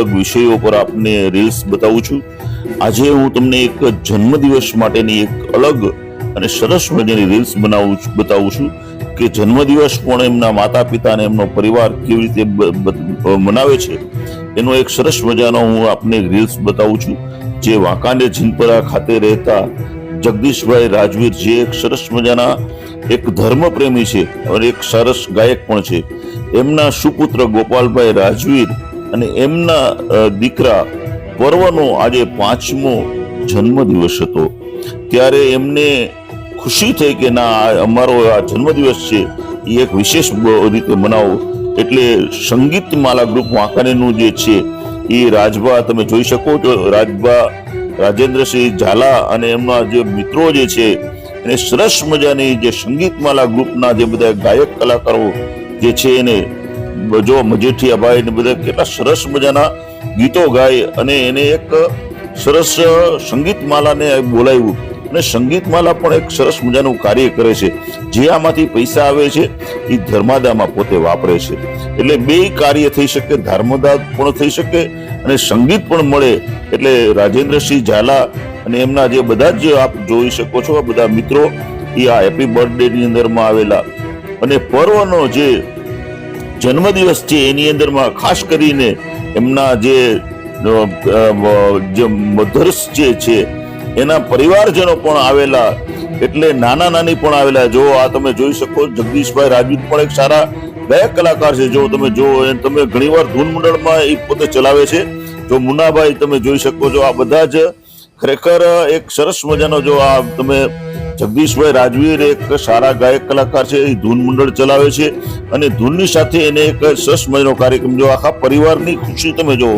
અલગ વિષયો પર આપને રીલ્સ બતાવું છું. આજે હું તમને એક જન્મદિવસ માટેની એક અલગ અને સરસ મજાની રીલ્સ બનાવું બતાવું છું કે જન્મદિવસ પણ એમના માતા પિતા અને એમનો પરિવાર કેવી રીતે મનાવે છે. એનો એક સરસ મજાનો હું આપને રીલ્સ બતાવું છું. જે વાંકાને જીનપરા ખાતે રહેતા જગદીશભાઈ રાજવીર જે એક સરસ મજાના એક ધર્મપ્રેમી છે અને એક સરસ ગાયક પણ છે. એમના સુપુત્ર ગોપાલભાઈ રાજવીર અને એમના દીકરા પર્વનો આજે પાંચમો જન્મદિવસ હતો. ત્યારે એમને ખુશી થઈ કે ના અમારો આ જન્મદિવસ છે, એ એક વિશેષ રીતે મનાવો. એટલે સંગીતમાલા ગ્રુપ વાંકાનેનું જે છે, એ રાજભા તમે જોઈ શકો છો. રાજભા, રાજેન્દ્રસિંહ ઝાલા અને એમના જે મિત્રો જે છે, એને સરસ મજાની જે સંગીતમાલા ગ્રુપના જે બધા ગાયક કલાકારો જે છે, એને જો મજેઠિયાભાઈ ને બધા કેટલા સરસ મજાના ગીતો ગાય અને એને એક સરસ સંગીતમાલાને બોલાવ્યું. અને સંગીતમાલા પણ એક સરસ મજાનું કાર્ય કરે છે. જે આમાંથી પૈસા આવે છે એ ધર્માદામાં પોતે વાપરે છે. એટલે બે કાર્ય થઈ શકે ધર્મદા પણ થઈ શકે અને સંગીત પણ મળે. એટલે રાજેન્દ્રસિંહ ઝાલા અને એમના જે બધા જ આપ જોઈ શકો છો બધા મિત્રો એ આ હેપી બર્થડે ની અંદરમાં આવેલા. અને પર્વનો જે જન્મદિવસ છે, એની અંદરમાં ખાસ કરીને એમના જે જે મધર્સ જે છે, એના પરિવારજનો પણ આવેલા, એટલે નાના નાની પણ આવેલા. જો આ તમે જોઈ શકો, જગદીશભાઈ રાજવીર પણ એક સારા ગાયક કલાકાર છે. જો તમે જો તમે ઘણીવાર ધૂન મંડળમાં એ પોતે ચલાવે છે. જો મુન્નાભાઈ તમે જોઈ શકો છો, આ બધા જ ખરેખર એક સરસ મજાનો જો આ તમે જગદીશભાઈ રાજવીર એક સારા ગાયક કલાકાર છે, એ ધૂન મંડળ ચલાવે છે અને ધૂનની સાથે એને એક સરસ મજાનો કાર્યક્રમ જો આખા પરિવારની ખુશી તમે જો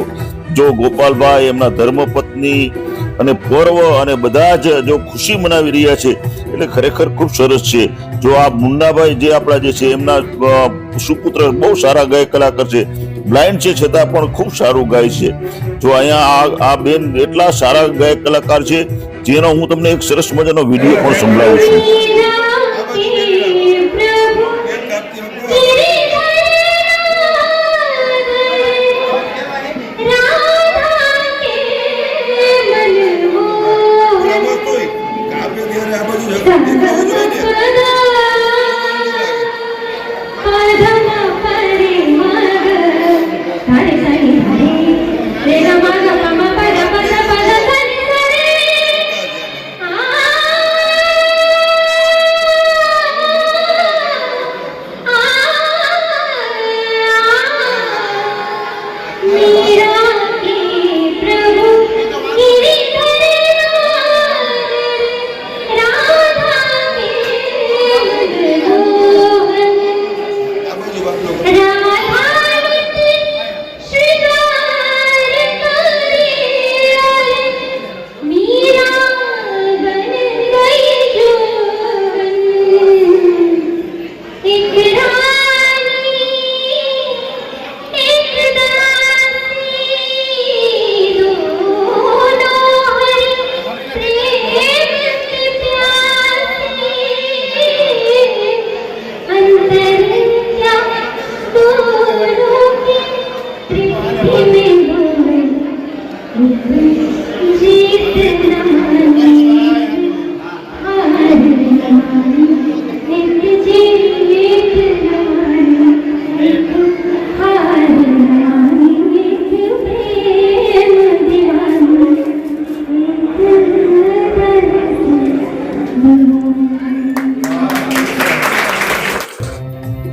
જો ગોપાલભાઈ એમના ધર્મપત્ની અને પર્વ અને બધા જ જો ખુશી મનાવી રહ્યા છે, એટલે ખરેખર ખૂબ સરસ છે. જો આ મુન્નાભાઈ જે આપણા જે છે, એમના સુપુત્ર બહુ સારા ગાયક કલાકાર છે, બ્લાઇન્ડ છે છતાં પણ ખૂબ સારું ગાય છે. જો અહીંયા આ બેન એટલા સારા ગાયક કલાકાર છે જેનો હું તમને એક સરસ મજાનો વીડિયો પણ સંભળાવું છું.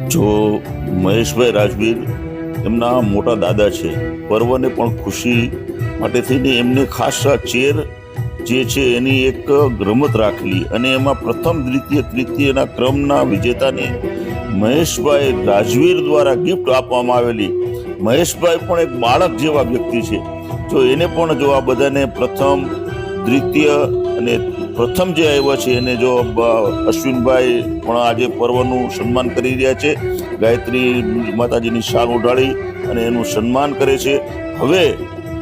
જો મહેશભાઈ રાજવીર એમના મોટા દાદા છે પર્વને પણ ખુશી માટે થઈને એમને ખાસ ચેર જે છે એની એક રમત રાખેલી અને એમાં પ્રથમ દ્વિતીય, તૃતીયના ક્રમના વિજેતાને મહેશભાઈ રાજવીર દ્વારા ગિફ્ટ આપવામાં આવેલી. મહેશભાઈ પણ એક બાળક જેવા વ્યક્તિ છે. જો એને પણ જો આ બધાને પ્રથમ, દ્વિતીય અને પ્રથમ જે આવ્યા છે એને જો અશ્વિનભાઈ પણ આજે પર્વનું સન્માન કરી રહ્યા છે. ગાયત્રી માતાજીની શાલ ઉઢાડી અને એનું સન્માન કરે છે. હવે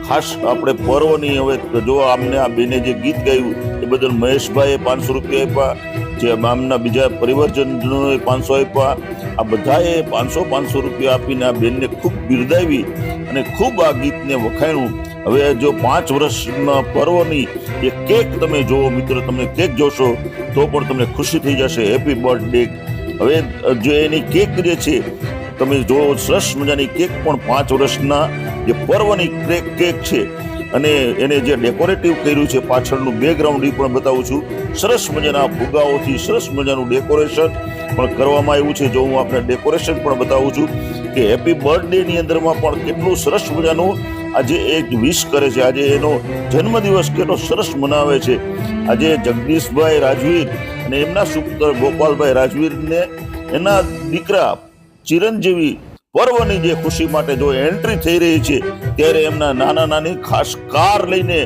ખાસ આપણે પર્વની હવે જો આમને આ બેને જે ગીત ગાયું, એ બદલ મહેશભાઈએ પાંચસો રૂપિયા આપ્યા, જે આમના બીજા પરિવારજનોએ પાંચસો આપ્યા. આ બધાએ પાંચસો પાંચસો રૂપિયા આપીને આ બેનને ખૂબ બિરદાવી અને ખૂબ આ ગીતને વખાણ્યું. હવે જો પાંચ વર્ષના પર્વની એ કેક તમે જોવો મિત્રો તમે કેક જોશો તો પણ તમને ખુશી થઈ જશે. હેપી બર્થડે હવે જે એની કેક જે છે તમે જો સરસ મજાની કેક પણ પાંચ વર્ષના જે પર્વની કેક કેક છે અને એને જે ડેકોરેટિવ કર્યું છે પાછળનું બેકગ્રાઉન્ડ એ પણ બતાવું છું. સરસ મજાના ફુગાઓથી સરસ મજાનું ડેકોરેશન પણ કરવામાં આવ્યું છે. જો હું આપણે ડેકોરેશન પણ બતાવું છું કે હેપી બર્થડેની અંદરમાં પણ કેટલું સરસ મજાનું આજે એક વિશ કરે છે. આજે એનો જન્મદિવસ કેટલો સરસ મનાવે છે. આજે જગદીશભાઈ રાજવીર અને એમના સુપુત્ર ગોપાલભાઈ રાજવીરને એના દીકરા ચિરંજીવી પર્વની જે ખુશી માટે જો એન્ટ્રી થઈ રહી છે, ત્યારે એમના નાના નાની ખાસ કાર લઈને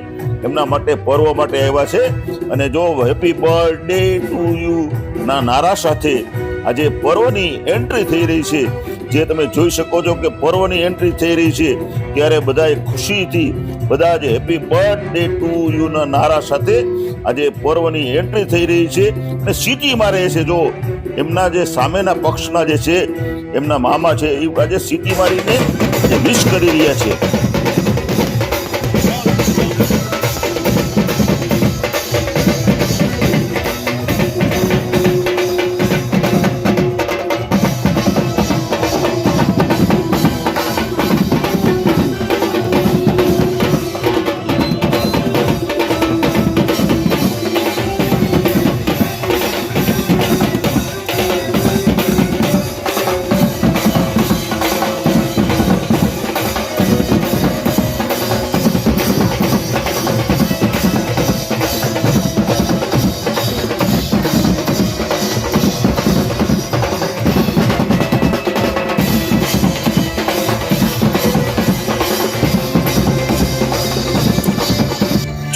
એમના માટે પર્વ માટે આવ્યા છે. અને જો હેપી બર્થડે ટુ યુ ના નારા સાથે આજે પર્વની એન્ટ્રી થઈ રહી છે. જે તમે જોઈ શકો છો કે પર્વની એન્ટ્રી થઈ રહી છે, ત્યારે બધાએ ખુશીથી બધા જ હેપી બર્થડે ટુ યુ ના નારા સાથે આજે પર્વની એન્ટ્રી થઈ રહી છે. અને સિટીમાં રહે છે, જો એમના જે સામેના પક્ષના જે છે, એમના મામા છે, એ આજે સીટી મારીને આજે વિશ કરી રહ્યા છે.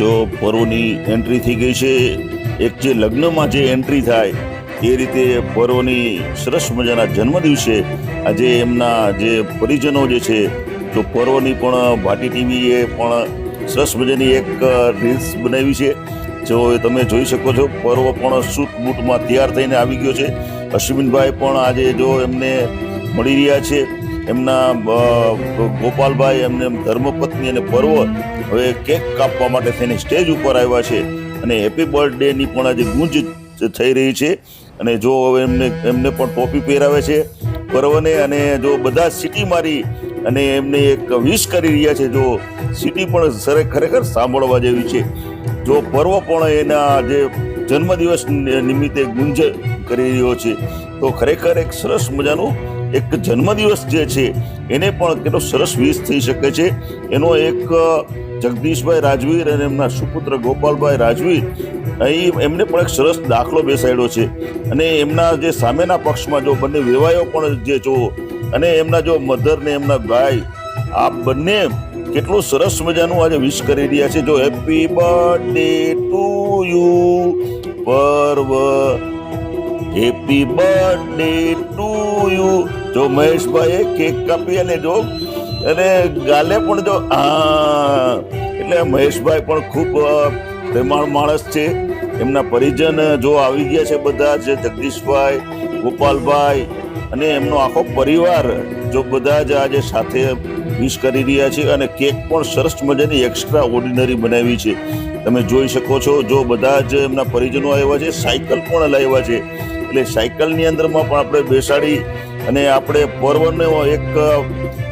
જો પર્વની એન્ટ્રી થઈ ગઈ છે. એક જે લગ્નમાં જે એન્ટ્રી થાય, એ રીતે પર્વની સરસ મજાના જન્મદિવસે આજે એમના જે પરિજનો જે છે, તો પર્વની પણ ભાટી ટીવીએ પણ સરસ મજાની એક રીલ્સ બનાવી છે. જો તમે જોઈ શકો છો, પર્વ પણ સૂટ બૂટમાં તૈયાર થઈને આવી ગયો છે. અશ્વિનભાઈ પણ આજે જો એમને મળી રહ્યા છે. એમના ગોપાલભાઈ એમને ધર્મપત્ની અને પર્વ હવે કેક કાપવા માટે થઈને સ્ટેજ ઉપર આવ્યા છે. અને હેપી બર્થડેની પણ આજે ગુંજ થઈ રહી છે. અને જો હવે એમને એમને પણ ટોપી પહેરાવે છે પર્વને અને જો બધા સિટી મારી અને એમને એક વિશ કરી રહ્યા છે, જો સિટી પણ સરે ખરેખર સાંભળવા જેવી છે. જો પર્વ પણ એના જે જન્મદિવસ નિમિત્તે ગુંજ કરી રહ્યો છે, તો ખરેખર એક સરસ મજાનું એક જન્મદિવસ જે છે, એને પણ કેટલો સરસ વિશ થઈ શકે છે. એનો એક જગદીશભાઈ રાજવીર અને એમના સુપુત્ર ગોપાલભાઈ રાજવીર, અહીં એમને પણ એક સરસ દાખલો બેસાડ્યો છે. અને એમના જે સામેના પક્ષમાં જો બંને વેવાયો પણ જે જો અને એમના જો મધર ને એમના ભાઈ, આ બંને કેટલું સરસ મજાનું આજે વિશ કરી રહ્યા છે. જો happy birthday to you, Parv happy birthday to you જો મહેશભાઈએ કેક કાપી અને જો, અને ગાલે પણ જો, આ, એટલે મહેશભાઈ પણ ખૂબ પ્રેમાળ માણસ છે. એમના પરિજન જો આવી ગયા છે બધા, જ જગદીશભાઈ, ગોપાલભાઈ, અને એમનો આખો પરિવાર, જો બધા જ આજે સાથે વિશ કરી રહ્યા છે અને કેક પણ સરસ મજાની એક્સ્ટ્રા ઓર્ડિનરી બનાવી છે. તમે જોઈ શકો છો, જો બધા જ એમના પરિજનો આવ્યા છે, સાયકલ પણ લાવ્યા છે. એટલે સાયકલની અંદરમાં પણ આપણે બેસાડી અને આપણે પર્વનો એક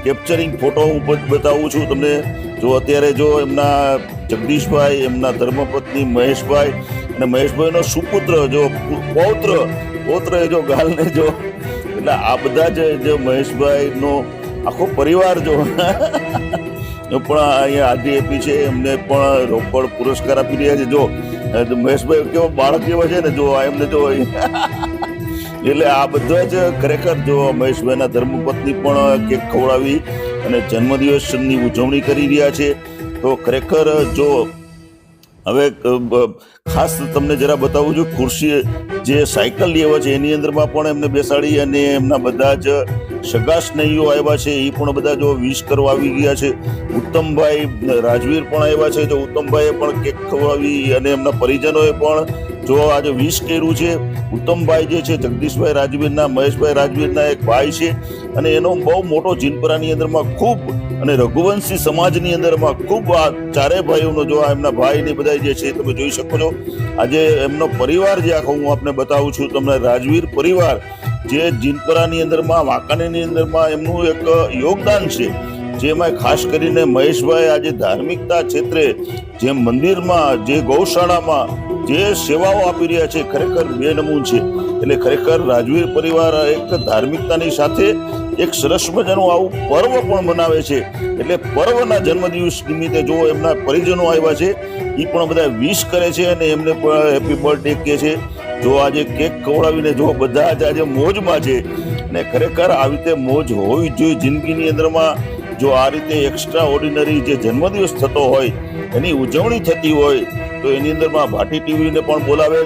કેપ્ચરિંગ ફોટો હું બતાવું છું તમને. જો અત્યારે જો એમના જગદીશભાઈ, એમના ધર્મપત્ની મહેશભાઈ અને મહેશભાઈનો સુપુત્ર, જો પૌત્ર પૌત્ર જો ગાલને જો, એટલે આ બધા જે મહેશભાઈનો આખો પરિવાર જો પણ અહીંયા આરડીએપી છે. એમને પણ રોકડ પુરસ્કાર આપી રહ્યા છે. જો મહેશભાઈ કેવો બાળક જેવા છે ને, જો એમને જો એટલે આ બધા જ ખરેખર જો મહેશભાઈના ધર્મપત્ની પણ કેક ખવડાવી અને જન્મદિવસની ઉજવણી કરી રહ્યા છે, તો ખરેખર જો હવે ખાસ તમને જરા બતાવું છું, ખુરશી જે સાયકલ લેવા છે, એની અંદરમાં પણ એમને બેસાડી અને એમના બધા જ સગા સ્નેહીઓ આવ્યા છે, એ પણ બધા જો વિશ કરવા આવી ગયા છે. ઉત્તમભાઈ રાજવીર પણ આવ્યા છે જો ઉત્તમભાઈએ પણ કેક ખવડાવી અને એમના પરિજનોએ પણ જો આજે વીસ કર્યું છે, ઉત્તમભાઈ જે છે, જગદીશભાઈ રાજવીરના, મહેશભાઈ રાજવીરના એક ભાઈ છે, અને એનો બહુ મોટો જીનપરાની અંદરમાં ખૂબ, અને રઘુવંશી સમાજની અંદરમાં ખૂબ આ ચારેય ભાઈઓનો જો એમના ભાઈ ને બધા જે છે, તમે જોઈ શકો છો. આજે એમનો પરિવાર જે આખો હું આપને બતાવું છું, તમને રાજવીર પરિવાર, જે જીનપરાની અંદરમાં વાંકાણીની અંદરમાં એમનું એક યોગદાન છે. જેમાં ખાસ કરીને મહેશભાઈ આજે ધાર્મિકતા ક્ષેત્રે જે મંદિરમાં, જે ગૌશાળામાં જે સેવાઓ આપી રહ્યા છે, ખરેખર બે નમૂન છે. એટલે ખરેખર રાજવીર પરિવાર એક ધાર્મિકતાની સાથે એક સરસ મજાનું આવું પર્વ પણ મનાવે છે. એટલે પર્વના જન્મદિવસ નિમિત્તે જો એમના પરિજનો આવ્યા છે એ પણ બધા વિશ કરે છે અને એમને પણ હેપી બર્થડે કહે છે. જો આજે કેક ખવડાવીને જો બધા જ આજે મોજમાં છે. અને ખરેખર આવી રીતે મોજ હોવી જોઈએ જિંદગીની અંદરમાં. જો આ રીતે એક્સ્ટ્રા ઓર્ડિનરી જે જન્મદિવસ થતો હોય, એની ઉજવણી થતી હોય, તો એની અંદરમાં ભાટી ટીવીને પણ બોલાવે.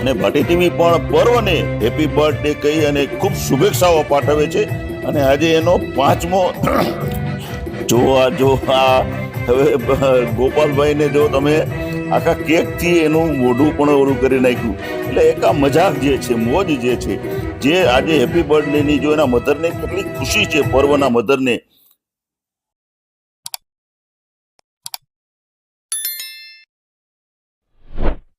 અને ભાટી ટીવી પણ પર્વને હેપી બર્થડે કહી અને ખૂબ શુભેચ્છાઓ પાઠવે છે. અને આજે એનો પાંચમો જો આ જો આ, હવે ગોપાલભાઈને જો તમે આખા કેકથી એનું મોઢું પણ ઓલું કરી નાખ્યું. એટલે એક આ મજાક જે છે, મોજ જે છે, જે આજે હેપી બર્થડેની જો એના મધરને કેટલી ખુશી છે, પર્વના મધરને